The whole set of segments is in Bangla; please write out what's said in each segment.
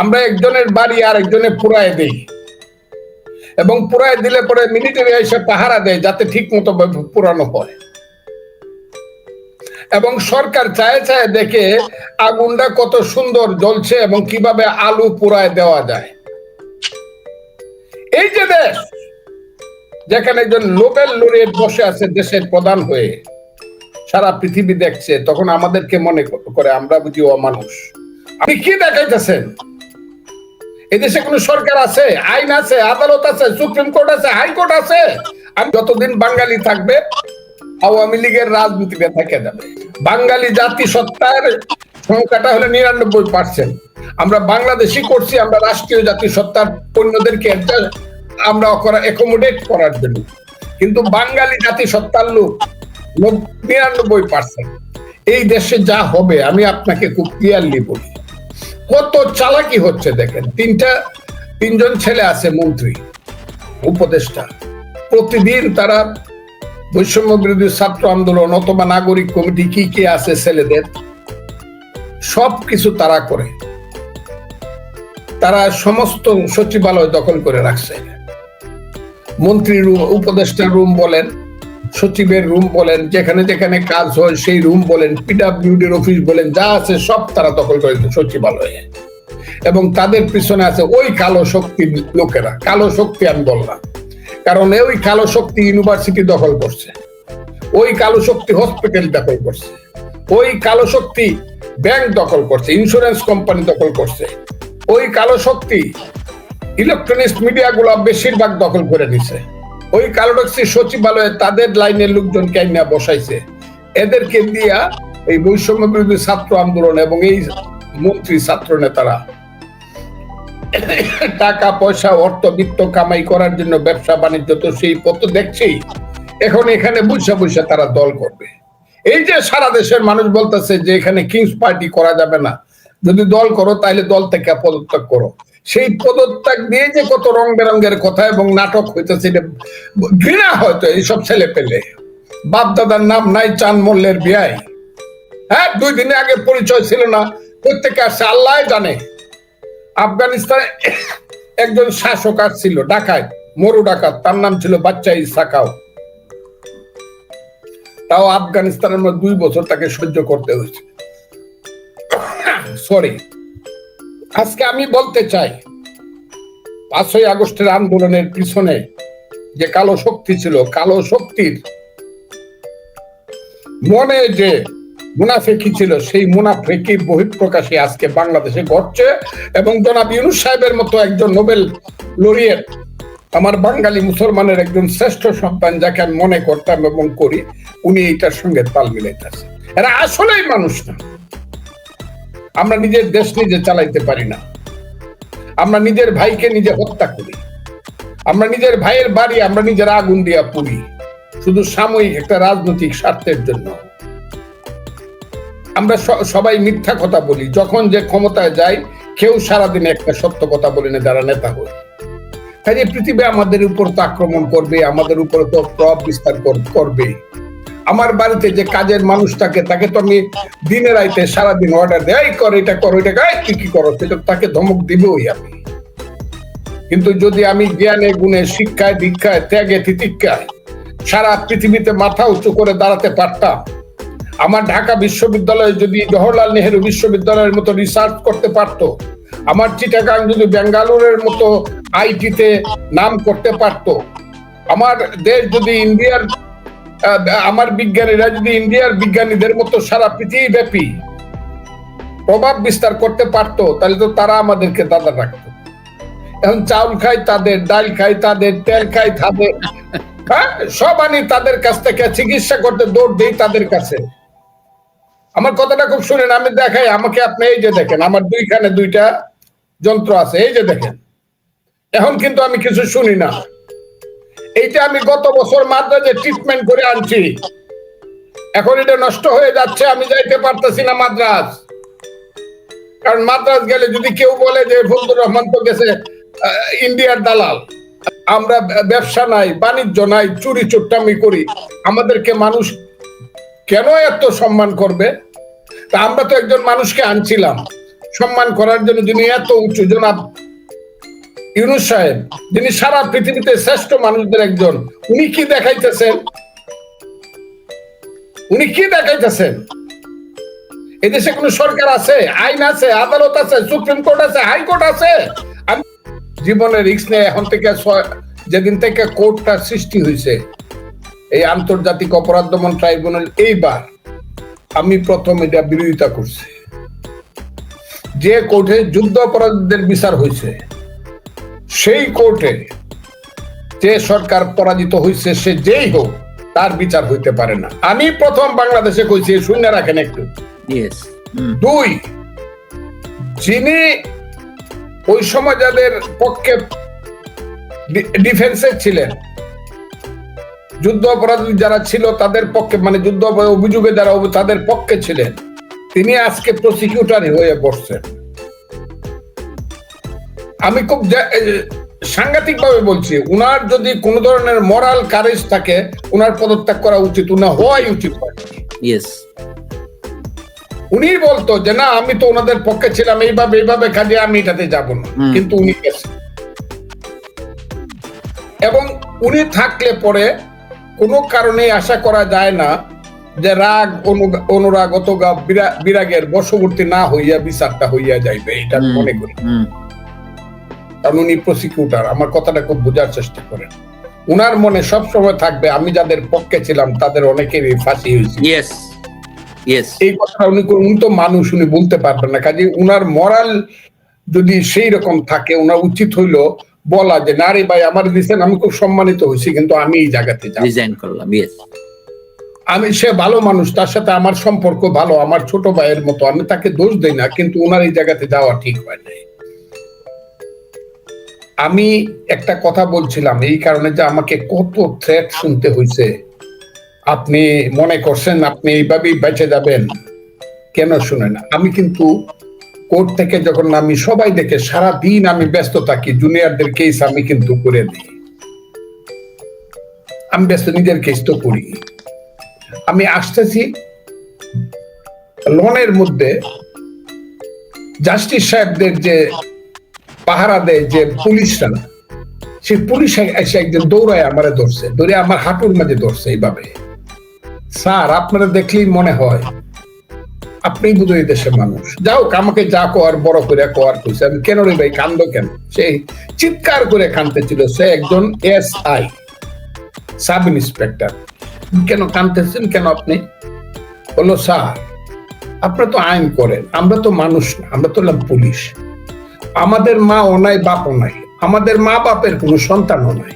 আমরা একজনের বাড়ি আর একজনের পুরায় দেই। এবং পুরায় দিলে পরে মিলিটারি এসে পাহারা দেয় যাতে ঠিক মতো পুরানো হয়। এবং সরকার চায় চায় দেখে আগুনটা কত সুন্দর জ্বলছে এবং কীভাবে আলু পুরায় দেওয়া যায়। এই যে দেশ, যেখানে একজন নোবেল লরিয়েট বসে আছে দেশের প্রধান হয়ে, সারা পৃথিবী দেখছে, তখন আমাদেরকে মনে করে আমরা বুঝি অমানুষ আপনি কি দেখাইতেছেন? এদেশে কোন সরকার আছে? আইন আছে, আদালত আছে, সুপ্রিম কোর্ট আছে হাইকোর্ট আছে? আর যতদিন বাঙালি থাকবে, আওয়ামী লীগের রাজনীতিতে থেকে যাবে বাঙালি জাতি সত্তার সংখ্যাটা হলো নিরানব্বই পার্সেন্ট আমরা বাংলাদেশি করছি, আমরা রাষ্ট্রীয় জাতি সত্তার adjust- আমরা অ্যাকোমোডেট করার জন্য। কিন্তু বাঙালি জাতি সত্তার লোক নব- নিরানব্বই পার্সেন্ট এই দেশে যা হবে, আমি আপনাকে খুব ক্লিয়ারলি বলি। কত চালাকি হচ্ছে দেখেন। তিনটা, তিনজন ছেলে আছে মন্ত্রী, উপদেষ্টা। প্রতিদিন তারা বৈষম্য বিরোধী ছাত্র আন্দোলন অথবা নাগরিক কমিটি কি কি আছে ছেলেদের সব কিছু তারা করে। তারা সমস্ত সচিবালয় দখল করে রাখছে। মন্ত্রী রুম উপদেষ্টার রুম বলেন সচিবের রুম বলেন, যেখানে যেখানে কাজ হয় সেই রুম বলেন পিডাব্লিউডির অফিস বলেন, যা আছে সব তারা দখল করেছে সচিবালয়ে। এবং তাদের পিছনে আছে ওই কালো শক্তির লোকেরা। কালো শক্তি আমি বললাম। কারণ ওই কালো শক্তি ইউনিভার্সিটি দখল করছে। ওই কালো শক্তি হসপিটাল দখল করছে। ওই কালো শক্তি ব্যাংক দখল করছে ইন্স্যুরেন্স কোম্পানি দখল করছে। ওই কালো শক্তি ইলেকট্রনিক্স মিডিয়া গুলো বেশিরভাগ দখল করে নিছে। ওই কালো শক্তি সচিবালয়ে তাদের লাইনের লোকজন কেনা বসাইছে। এদেরকে দিয়া এই বৈষম্য বিরোধী ছাত্র আন্দোলন এবং এই মন্ত্রী ছাত্র নেতারা টাকা, পয়সা, অর্থ, বিত্ত কামাই করার জন্য ব্যবসা, বাণিজ্য তো সেই পথ দেখছি এখন এখানে বুঝা বুঝা তারা দল করবে। এই যে সারা দেশের মানুষ বলতেছে যে এখানে কিংস পার্টি করা যাবে না। যদি দল করো তাহলে দল থেকে পদত্যাগ করো। সেই পদত্যাগ দিয়ে যে কত রং বেরঙ্গের কথা এবং নাটক হইতেছে ঘৃণা হয়তো এইসব ছেলে পেলে। বাপ দাদার নাম নাই চান মল্লের বিয়াই। হ্যাঁ দুই দিনে আগে পরিচয় ছিল না, প্রত্যেকে আসছে আল্লাহ জানে। আফগানিস্তানে একজন শাসক ছিল ডাকাত মরু ডাকাত, তার নাম ছিল বাচ্চা ইসাকাও। তাও আফগানিস্তানের মধ্যে দুই বছর তাকে সহ্য করতে হয়েছে। সরি আজকে আমি বলতে চাই, পাঁচই আগস্টের আন্দোলনের পিছনে যে কালো শক্তি ছিল, কালো শক্তির মনে যে মুনাফেকি ছিল, সেই মুনাফেকি বহিঃপ্রকাশে আজকে বাংলাদেশে ঘটছে এবং জনাব ইউনুস সাহেবের মতো একজন নোবেল লরিয়েট, আমার বাঙালি মুসলমানের একজন শ্রেষ্ঠ সন্তান যাকে আমি মনে করতাম এবং করি, উনি এইটার সঙ্গে তাল মিলাইতেছে। এরা আসলেই মানুষ না। আমরা নিজের দেশ নিজে চালাইতে পারি না। আমরা নিজের ভাইকে নিজে হত্যা করি। আমরা নিজের ভাইয়ের বাড়ি আমরা নিজের আগুন দিয়া পুড়ি। শুধু সাময়িক একটা রাজনৈতিক স্বার্থের জন্য। আমরা সবাই মিথ্যা কথা বলি। যখন যে ক্ষমতায় যাই, কেউ সারাদিনে একটা সত্য কথা বলে না যারা নেতা হয়। কাজে পৃথিবী আমাদের উপর তো আক্রমণ করবে, আমাদের উপর তো প্রভাব বিস্তার কর- করবে আমার বাড়িতে যে কাজের মানুষ থাকে, তাকে তো আমি দিনে রাইতে সারাদিন অর্ডার দেয় "এই কর, এটা করো এটা এই, তুই কি করো সেটা তাকে ধমক দিবেই আমি। কিন্তু যদি আমি জ্ঞানে, গুণে, শিক্ষায়, দীক্ষায়, ত্যাগে, তিতিক্ষায় সারা পৃথিবীতে মাথা উঁচু করে দাঁড়াতে পারতাম, আমার ঢাকা বিশ্ববিদ্যালয়ে যদি জওহরলাল নেহেরু বিশ্ববিদ্যালয়ের মতো রিসার্চ করতে পারতো, আমার চিটাগাং যদি বেঙ্গালুরের মতো আইটিতে নাম করতে পারতো, আমার দেশ যদি ইন্ডিয়ার আমার বিজ্ঞানীরা যদি ইন্ডিয়ার বিজ্ঞানীদের মতো সারা পৃথিবী ব্যাপী প্রভাব বিস্তার করতে পারতো, তাহলে তো তারা আমাদেরকে দাদা রাখতো। এখন চাউল খাই তাদের, ডাল খাই তাদের, তেল খাই তাদের হ্যাঁ? সব আনি তাদের কাছ থেকে, চিকিৎসা করতে দৌড় দিই তাদের কাছে। আমার কথাটা খুব শুনেন, আমি দেখাই, আমাকে আপনি এই যে দেখেন, আমার দুইখানে দুইটা যন্ত্র আছে, এই যে দেখেন। এখন কিন্তু আমি কিছু শুনি না। এইটা আমি গত বছর মাদ্রাজে ট্রিটমেন্ট করে আনছি। এখন এটা নষ্ট হয়ে যাচ্ছে, আমি যাইতে পারতেছি না মাদ্রাজ। কারণ মাদ্রাজ গেলে যদি কেউ বলে যে ফজলুর রহমান তো গেছে ইন্ডিয়ার দালাল, আমরা ব্যবসা নাই, বাণিজ্য নাই, চুরি চুট্টামি করি, আমাদেরকে মানুষ কেন এত সম্মান করবে? তা আমরা তো একজন মানুষকে আনছিলাম। সম্মান করার জন্য যিনি এত উঁচু জনাব ইউনুস সাহেব, যিনি সারা পৃথিবীতে শ্রেষ্ঠ মানুষদের একজন, উনি কি দেখাইতেছেন? উনি কি দেখাইতেছেন? এদেশে কোন সরকার আছে? আইন আছে, আদালত আছে, সুপ্রিম কোর্ট আছে, হাইকোর্ট আছে? আমি জীবনের রিক্স নিয়ে এখন থেকে যেদিন থেকে কোর্টটা সৃষ্টি হয়েছে এই আন্তর্জাতিক অপরাধ দমন ট্রাইব্যুনাল, এইবার আমি প্রথম এটা বিরোধিতা করছি। যে কোর্টে যুদ্ধ অপরাধীদের বিচার হয়েছে সেই কোর্টে যে সরকার পরাজিত হয়েছে সে যেই হোক তার বিচার হইতে পারে না। আমি প্রথম বাংলাদেশে কইছি শূন্য রাখেন একটু। দুই যিনি ওই সময় যাদের পক্ষে ডিফেন্সে ছিলেন যুদ্ধ অপরাধী যারা ছিল তাদের পক্ষে মানে যুদ্ধ অভিযোগে যারা তাদের পক্ষে ছিলেন তিনি আজকে প্রসিকিউটর হয়ে বসছেন। আমি খুব সাংঘাতিক ভাবে বলছি উনার যদি কোন ধরনের মরাল কারেজ থাকে উনার পদত্যাগ করা উচিত উনা হওয়াই উচিত ইয়েস উনি বলতো যে না আমি তো ওনাদের পক্ষে ছিলাম এইভাবে এইভাবে কাজে আমি এটাতে যাব না। কিন্তু উনি গেছেন এবং উনি থাকলে পরে কোনো কারণে আশা করা যায় না যে রাগ অনুরাগ বিরা- বিরাগের বশবর্তী না হইয়া বিচারটা হইয়া যাইবে এটা মনে করি। কারণ উনি প্রসিকিউটার আমার কথাটা খুব বোঝার চেষ্টা করেন। উনার মনে সব সময় থাকবে আমি যাদের পক্ষে ছিলাম তাদের অনেকেরই ফাঁসি হয়েছে। এই কথা উনি কোন- উনি তো মানুষ উনি বলতে পারবেন না। কাজে উনার মরাল যদি সেই রকম থাকে উনার উচিত হইল বলা যে না রে ভাই আমার দিচ্ছেন আমি খুব সম্মানিত হয়েছি কিন্তু আমি এই জায়গাতে যাব। রিজাইন করলাম আমি সে ভালো মানুষ তার সাথে আমার সম্পর্ক ভালো আমার ছোট ভাইয়ের মতো আমি তাকে দোষ দেই না কিন্তু উনার এই জায়গাতে যাওয়া ঠিক হয় নাই। আমি একটা কথা বলছিলাম, এই কারণে যে আমাকে কত থ্রেট শুনতে হয়েছে আপনি মনে করছেন আপনি এইভাবেই বেঁচে যাবেন, কেন শুনেন? আমি কিন্তু কোর্ট থেকে যখন আমি সবাই দেখে সারা দিন আমি ব্যস্ত থাকি, জুনিয়রদের কেস আমি কিন্তু করে দিই। আমি ব্যস্ত, নিজের কেস তো করি। আমি আসতেছি লনের মধ্যে জাস্টিস সাহেবদের যে পাহারা দেয় যে পুলিশরা সেই পুলিশ এসে একজন দৌড়ায় আমারে ধরছে, ধরে আমার হাঁটুর মাঝে ধরছে এইভাবে। স্যার, আপনারা দেখলেই মনে হয় আপনি বুঝো এই দেশের মানুষ। যাও আমাকে যা কর, বড় করে কোয়ার কইছে। আমি, কেন রে ভাই, কান্দ কেন? সেই চিৎকার করে কানতেছিল সে একজন এস আই সাব ইন্সপেক্টর। কেন কানতেছেন কেন আপনি? বলল, স্যার, আপনারা তো আইন করেন, আমরা তো মানুষ না, আমরা তো হলাম পুলিশ। আমাদের মা অনাই বাপ অনাই আমাদের মা বাপের কোনো সন্তানও নাই।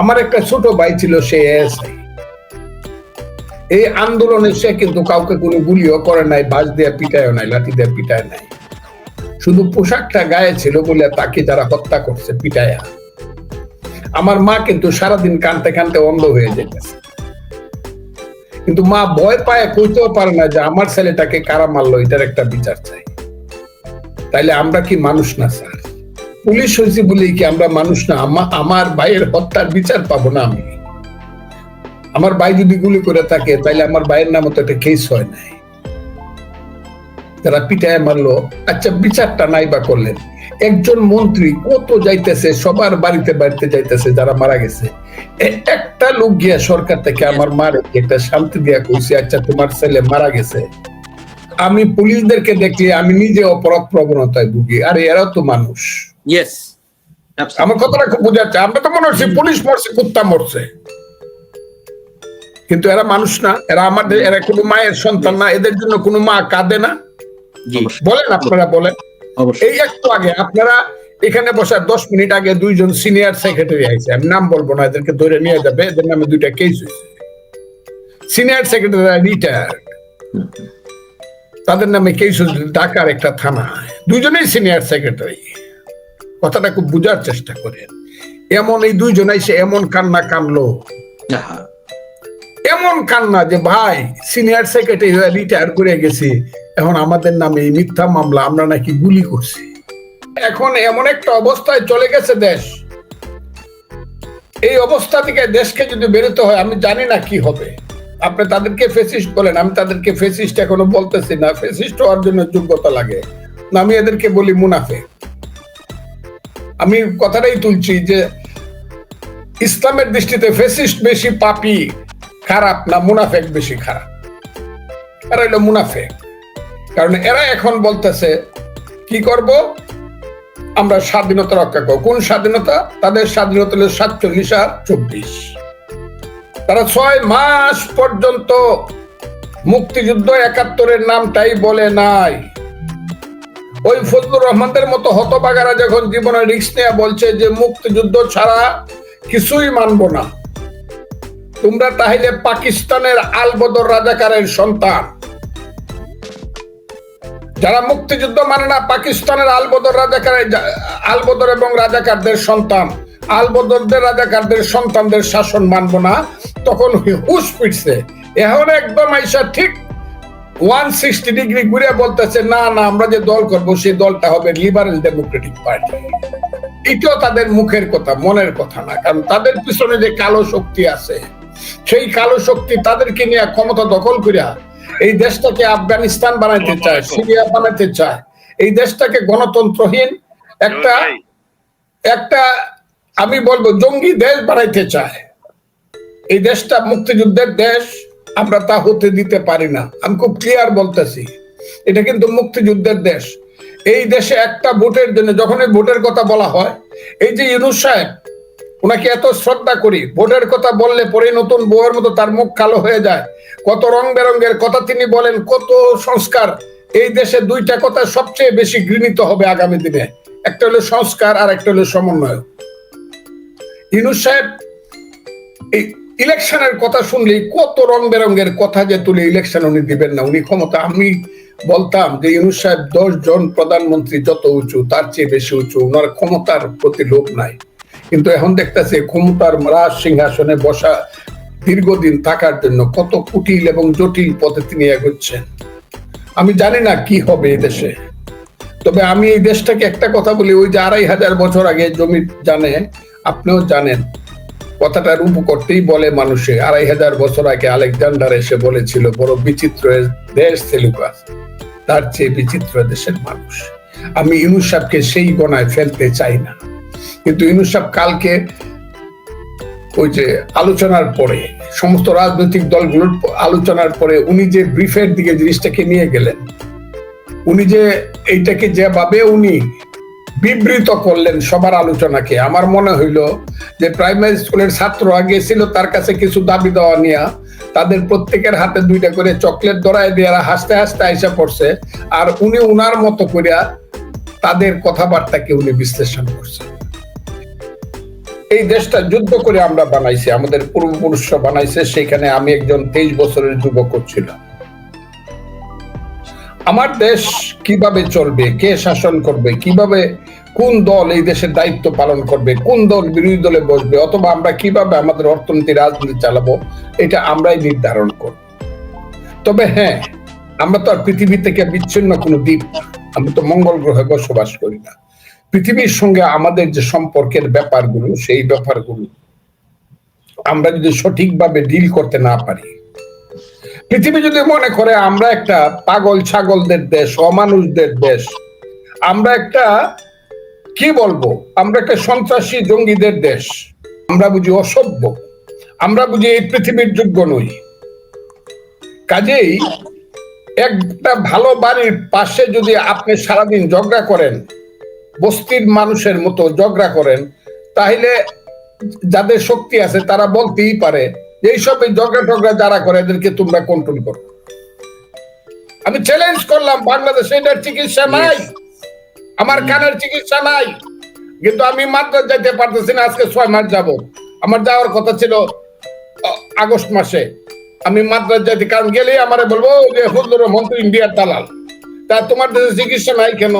আমার একটা ছোট ভাই ছিল, সে এই আন্দোলনে সে কিন্তু কাউকে কোনো গুলিও করে নাই বাস দিয়ে পিটায় নাই, লাঠি দিয়ে পিটায় নাই। শুধু পোশাকটা গায়ে ছিল বলে তাকে যারা হত্যা করছে, পিটায়া। আমার মা কিন্তু সারাদিন কানতে কানতে অন্ধ হয়ে যেতেছে। কিন্তু মা ভয় পায়, কইতেও পারে না যে আমার ছেলেটাকে কারা মারলো, এটার একটা বিচার চাই। তাইলে আমরা কি মানুষ না, স্যার? পুলিশ হয়েছি বলেই কি আমরা মানুষ না? আমার ভাইয়ের হত্যার বিচার পাবো না আমি। আমার ভাই যদি গুলি করে থাকে, তাইলে আমার ভাইয়ের নামে তো একটা কেস হয় নাই। তারা পিটায় মারলো। আচ্ছা বিচারটা নাই বা করলেন। একজন মন্ত্রী কত যাইতেছে, সবার বাড়িতে বাড়িতে যাইতেছে, যারা মারা গেছে। একটা লোক গিয়া সরকার থেকে আমার মারে, একটা শান্তি দিয়া কইছে আচ্ছা তোমার ছেলে মারা গেছে। আমি পুলিশদেরকে দেখলে আমি নিজে অপরাধ প্রবণতায় ভুগি। আর এরাও তো মানুষ। ইয়েস আমার কথাটা খুব বোঝাচ্ছে। আমরা তো মনে হচ্ছে পুলিশ মরছে কুত্তা মরছে। কিন্তু এরা মানুষ না। এরা আমাদের এরা কোনো মায়ের সন্তান না। এদের জন্য কোনো মা কাঁদে না। বলেন আপনারা বলেন। এই একটু আগে আপনারা এখানে বসার দশ মিনিট আগে দুইজন সিনিয়র সেক্রেটারি আইছে। আমি নাম বলব না এদেরকে ধরে নিয়ে যাবে। এদের নামে দুইটা কেস হয়েছে। Senior secretary retired. তাদের নামে কেস ঢাকার একটা থানা। দুইজনেই সিনিয়র সেক্রেটারি কথাটা খুব বুঝার চেষ্টা করেন। এমন এই দুইজন এসে এমন কান্না কানলো। এমন কান্না যে ভাই সিনিয়র সেক্রেটারি রিটায়ার করে গেছে। এখন আমাদের নামে এই মিথ্যা মামলা আমরা নাকি গুলি করছি। এখন এমন একটা অবস্থায় চলে গেছে দেশ। এই অবস্থা থেকে দেশকে যদি বেরোতে হয় আমি জানি না কি হবে। আপনি তাদেরকে ফেসিস্ট বলেন, আমি তাদেরকে ফেসিস্ট এখনও বলতেছি না। ফেসিস্ট হওয়ার জন্য যোগ্যতা লাগে। না, আমি এদেরকে বলি মুনাফে আমি কথাটাই তুলছি যে, ইসলামের দৃষ্টিতে ফেসিস্ট বেশি পাপি খারাপ না মুনাফেক বেশি খারাপ? এরা হইল মুনাফেক। কারণ এরা এখন বলতেছে, কি করব? আমরা স্বাধীনতা রক্ষা করব। কোন স্বাধীনতা? তাদের স্বাধীনতা হলো সাতচল্লিশ আর চব্বিশ। তারা ছয় মাস পর্যন্ত মুক্তিযুদ্ধ একাত্তরের নামটাই বলে নাই। ওই ফজলুর রহমানদের মতো হতবাগারা যখন জীবনে রিক্স নেয়া বলছে যে মুক্তিযুদ্ধ ছাড়া কিছুই মানব না, তোমরা তাহলে পাকিস্তানের আলবদর রাজাকারের সন্তান। যারা মুক্তিযুদ্ধ মানে না, পাকিস্তানের আলবদর রাজাকারের আলবদর এবং রাজাকারদের সন্তান। আলবদরদের রাজাকারদের সন্তানদের শাসন মানবো না তখন হুশ ফিরছে। এখন একদম আইসা ঠিক ওয়ান সিক্সটি ডিগ্রি ঘুরে বলতেছে না না আমরা যে দল করব সেই দলটা হবে লিবারেল ডেমোক্রেটিক পার্টি এটাও তাদের মুখের কথা মনের কথা না কারণ তাদের পিছনে যে কালো শক্তি আছে সেই কালো শক্তি তাদেরকে নিয়ে ক্ষমতা দখল করিয়া এই দেশটাকে আফগানিস্তান বানাইতে চায় সিরিয়া বানাইতে চায়। এই দেশটাকে গণতন্ত্রহীন একটা একটা আমি বলব, জঙ্গি দেশ বাড়াইতে চায়। এই দেশটা মুক্তিযুদ্ধের দেশ, আমরা তা হতে দিতে পারি না। আমি খুব ক্লিয়ার বলতেছি, এটা কিন্তু মুক্তিযুদ্ধের দেশ। এই দেশে একটা ভোটের জন্য যখন ভোটের কথা বলা হয়, এই যে ইউনুস সাহেব, ওনাকে এত শ্রদ্ধা করি, ভোটের কথা বললে পরে নতুন বউয়ের মতো তার মুখ কালো হয়ে যায়। কত রং বেরঙ্গের কথা তিনি বলেন, কত সংস্কার। এই দেশে দুইটা কথা সবচেয়ে বেশি গৃহীত হবে আগামী দিনে। একটা হলো সংস্কার আর একটা হলো সমন্বয়। ইউনুস সাহেব ইলেকশনের কথা শুনলেই কত রং বেরঙ্গের কথা যে তুলে ইলেকশন উনি দিবেন না। উনি ক্ষমতা, আমি বলতাম যে ইউনুস সাহেব দশ জন প্রধানমন্ত্রী যত উঁচু, তার চেয়ে বেশি উঁচু, ওনার ক্ষমতার প্রতি লোভ নাই। কিন্তু এখন দেখতেছে ক্ষমতার রাজ সিংহাসনে বসা দীর্ঘদিন থাকার জন্য কত কুটিল এবং জটিল পথে তিনি এগোচ্ছেন। আমি জানি না কি হবে এই দেশে। তবে আমি এই দেশটাকে একটা কথা বলি, ওই যে আড়াই হাজার বছর আগে জমি জানে আপনিও জানেন, কথাটা রূপ করতেই বলে মানুষে। আড়াই হাজার বছর আগে আলেকজান্ডার এসে বলেছিল, বড় বিচিত্র দেশ সেলুকাস তার চেয়ে বিচিত্র দেশের মানুষ। আমি ইউনুস সাহেবকে সেই গণায় ফেলতে চাই না। কিন্তু ইউনুস সাহেব কালকে ওই যে আলোচনার পরে, সমস্ত রাজনৈতিক দলগুলোর আলোচনার পরে উনি যে ব্রিফের দিকে জিনিসটাকে নিয়ে গেলেন, উনি যে এইটাকে যেভাবে উনি বিবৃত করলেন সবার আলোচনাকে। আমার মনে হইল যে প্রাইমারি স্কুলের ছাত্ররা গেছিল তার কাছে কিছু দাবি দেওয়া নিয়ে তাদের প্রত্যেকের হাতে দুইটা করে চকলেট দড়ায় দিয়ে হাসতে হাসতে আইসা পড়ছে আর উনি উনার মতো করিয়া তাদের কথাবার্তাকে উনি বিশ্লেষণ করছেন। এই দেশটা যুদ্ধ করে আমরা বানাইছি, আমাদের পূর্বপুরুষরা বানাইছে, সেখানে আমি একজন তেইশ বছরের যুবক ছিলাম। আমার দেশ কীভাবে চলবে? কে শাসন করবে? কীভাবে কোন দল এই দেশের দায়িত্ব পালন করবে? কোন দল বিরোধী দলে বসবে? অথবা আমরা কীভাবে আমাদের অর্থনীতি, রাজনীতি চালাবো? এটা আমরাই নির্ধারণ করব। তবে হ্যাঁ আমরা তো আর পৃথিবী থেকে বিচ্ছিন্ন কোনো দ্বীপ আমরা তো মঙ্গল গ্রহে বসবাস করি না। পৃথিবীর সঙ্গে আমাদের যে সম্পর্কের ব্যাপারগুলো, সেই ব্যাপারগুলো আমরা যদি সঠিকভাবে ডিল করতে না পারি পৃথিবী যদি মনে করে আমরা একটা পাগল ছাগলদের দেশ, অমানুষদের দেশ, আমরা একটা, কি বলব? আমরা একটা সন্ত্রাসী জঙ্গিদের দেশ। আমরা বুঝি অসভ্য। আমরা বুঝি এই পৃথিবীর যোগ্য নই। কাজেই একটা ভালো বাড়ির পাশে যদি আপনি সারাদিন ঝগড়া করেন, বস্তির মানুষের মতো ঝগড়া করেন, তাহলে যাদের শক্তি আছে তারা বলতেই পারে এইসব এই ঝগড়া টগড়া যারা করে এদেরকে তোমরা কন্ট্রোল করো। আমি চ্যালেঞ্জ করলাম বাংলাদেশে এটার চিকিৎসা নাই। আমার কানের চিকিৎসা নাই। কিন্তু আমি মাদ্রাজ যাইতে পারতেছি না আজকে ছয় মাস যাব আমার যাওয়ার কথা ছিল আগস্ট মাসে। আমি মাদ্রাজ যাইতে কারণ গেলেই আমারে বলব যে হুজুর তো ইন্ডিয়ার দালাল। তা তোমার দেশে চিকিৎসা নাই কেন?